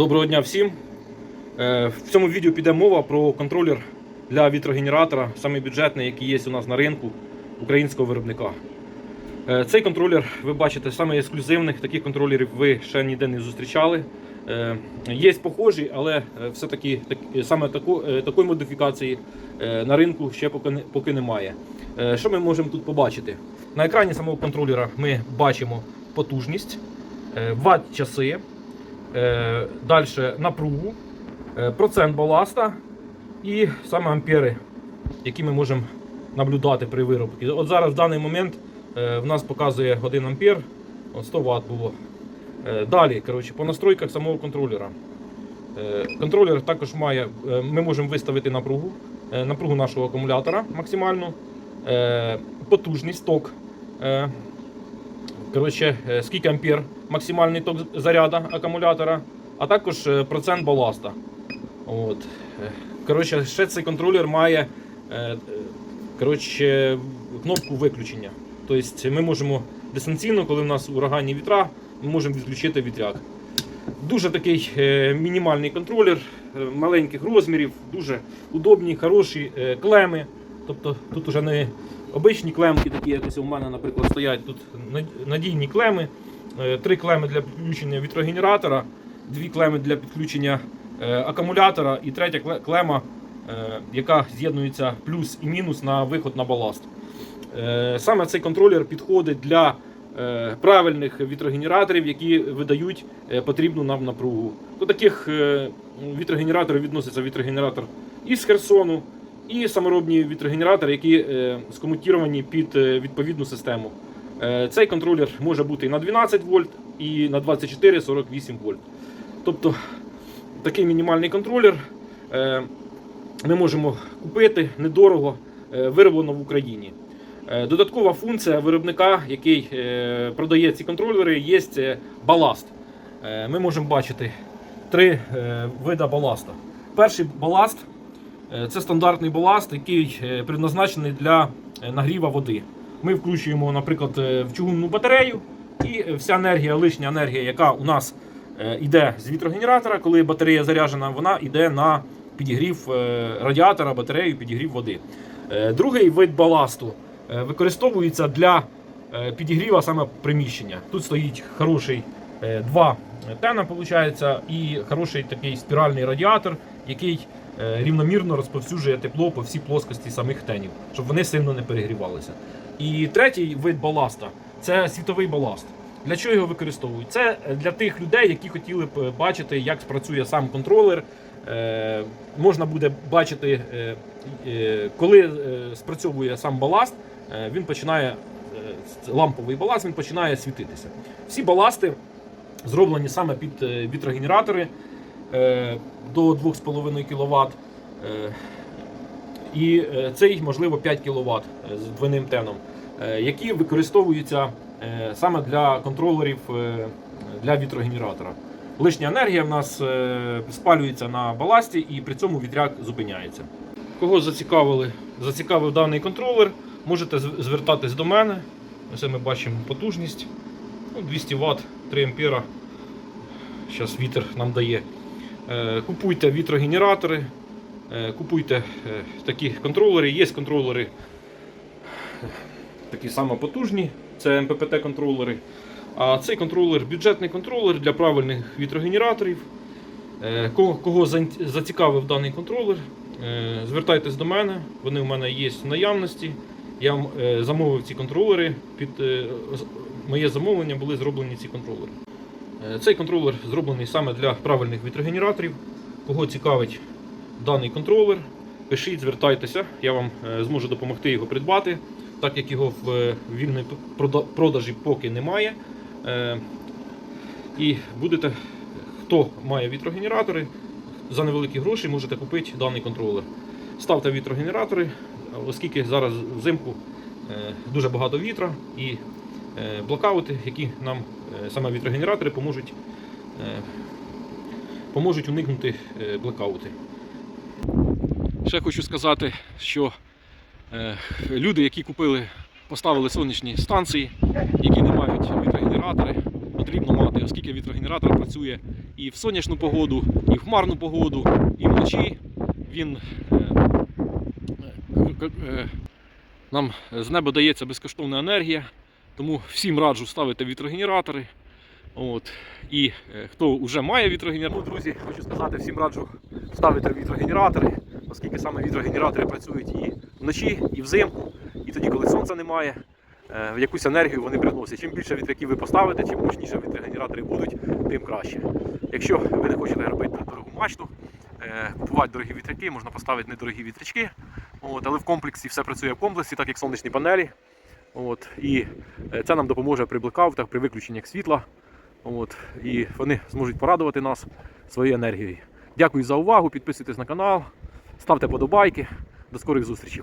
Доброго дня всім. Е, В цьому відео піде мова про контролер для вітрогенератора, саме бюджетний, який є у нас на ринку українського виробника. Е, Цей контролер, ви бачите, саме ексклюзивних, таких контролерів ви ще ніде не зустрічали. Е, Є похожі, але все-таки саме такої модифікації на ринку ще поки, немає. Що ми можемо тут побачити? На екрані самого контролера ми бачимо потужність, ватт-часи, Е, Далі напругу, е, процент баласта і саме ампери, які ми можемо наблюдати при виробці. От зараз в даний момент е, в нас показує 1 ампер, от 100 Вт було. Е, Далі, коротше, по настройках самого контролера. Е, Контролер також має, е, ми можемо виставити напругу, е, напругу нашого акумулятора максимальну, е, потужність ток. е, Коротше, е, скільки ампер максимальний ток заряду акумулятора, а також е, процент баласта. От. Коротше, ще цей контролер має е, коротше, кнопку виключення. Тобто ми можемо дистанційно, коли в нас ураганні вітра, ми можемо відключити вітряк. Дуже такий е, мінімальний контролер, маленьких розмірів, дуже удобні, хороші клеми. Тобто тут вже не обичні клемки, такі як ось у мене, наприклад, стоять. Тут надійні клеми, три клеми для підключення вітрогенератора, дві клеми для підключення е, акумулятора і третя клема, е, яка з'єднується плюс і мінус на виход на баласт. Е, Саме цей контролер підходить для е, правильних вітрогенераторів, які видають е, потрібну нам напругу. До таких е, вітрогенераторів відноситься вітрогенератор із Херсону і саморобні вітрогенератори, які е, скомутіровані під е, відповідну систему. Е, Цей контролер може бути і на 12 вольт, і на 24-48 вольт. Тобто такий мінімальний контролер е, ми можемо купити недорого, е, вироблено в Україні. Додаткова функція виробника, який продає ці контролери, є баласт. Ми можемо бачити три вида баласта. Перший баласт це стандартний баласт, який предназначений для нагріва води. Ми включуємо, наприклад, е, в чугунну батарею, і вся енергія, лишня енергія, яка у нас е, йде з вітрогенератора, коли батарея заряджена, вона йде на підігрів е, радіатора, батарею, підігрів води. Другий вид баласту використовується для підігріва саме приміщення. Тут стоїть хороший два тена, виходить, і хороший такий спіральний радіатор, який рівномірно розповсюджує тепло по всій плоскості самих тенів, щоб вони сильно не перегрівалися. І третій вид баласта це світовий баласт. Для чого його використовують? Це для тих людей, які хотіли б бачити, як спрацює сам контролер. Е, можна буде бачити, е, е, коли е, спрацьовує сам баласт, е, він починає е, ламповий баласт, він починає світитися. Всі баласти зроблені саме під е, вітрогенератори е, до 2,5 кВт. Е, і е, цей, можливо, 5 кВт з двойним теном, е, які використовуються е, саме для контролерів е, для вітрогенератора. Лишня енергія в нас е, спалюється на баласті і при цьому вітряк зупиняється. Кого зацікавили, зацікавив даний контролер, можете звертатись до мене. Ось ми бачимо потужність. Ну, 200 Вт, 3 ампера. Зараз вітер нам дає. Е, Купуйте вітрогенератори, е, купуйте е, такі контролери. Є контролери е, такі само потужні, це МППТ-контролери. А цей контролер бюджетний контролер для правильних вітрогенераторів. Е, Кого, зацікавив даний контролер, е, звертайтесь до мене, вони у мене є в наявності. Я е, замовив ці контролери. Під е, моє замовлення були зроблені ці контролери. Е, Цей контролер зроблений саме для правильних вітрогенераторів. Кого цікавить даний контролер, пишіть, звертайтеся, я вам е, зможу допомогти його придбати, так як його в е, вільній продажі поки немає. Е, І будете, хто має вітрогенератори, за невеликі гроші можете купити даний контролер. Ставте вітрогенератори, оскільки зараз взимку дуже багато вітра і блокаути, які нам саме вітрогенератори поможуть, поможуть уникнути блекаути. Ще хочу сказати, що е, люди, які купили, поставили сонячні станції, які не мають вітрогенератори, потрібно мати, оскільки вітрогенератор працює і в сонячну погоду, і в хмарну погоду, і вночі. Він е, е, нам з неба дається безкоштовна енергія, тому всім раджу ставити вітрогенератори. От. І хто вже має вітрогенератор, друзі, хочу сказати, всім раджу ставити вітрогенератори, оскільки саме вітрогенератори працюють і вночі, і взимку, і тоді, коли сонця немає, е, якусь енергію вони приносять. Чим більше вітряків ви поставите, чим мощніше вітрогенератори будуть, тим краще. Якщо ви не хочете робити дорогу мачту, е, купувати дорогі вітряки, можна поставити недорогі вітрячки. От, але в комплексі все працює в комплексі, так як сонячні панелі. От, і е, це нам допоможе при блекаутах, при виключеннях світла. От, і вони зможуть порадувати нас своєю енергією. Дякую за увагу, підписуйтесь на канал, ставте подобайки. До скорих зустрічей.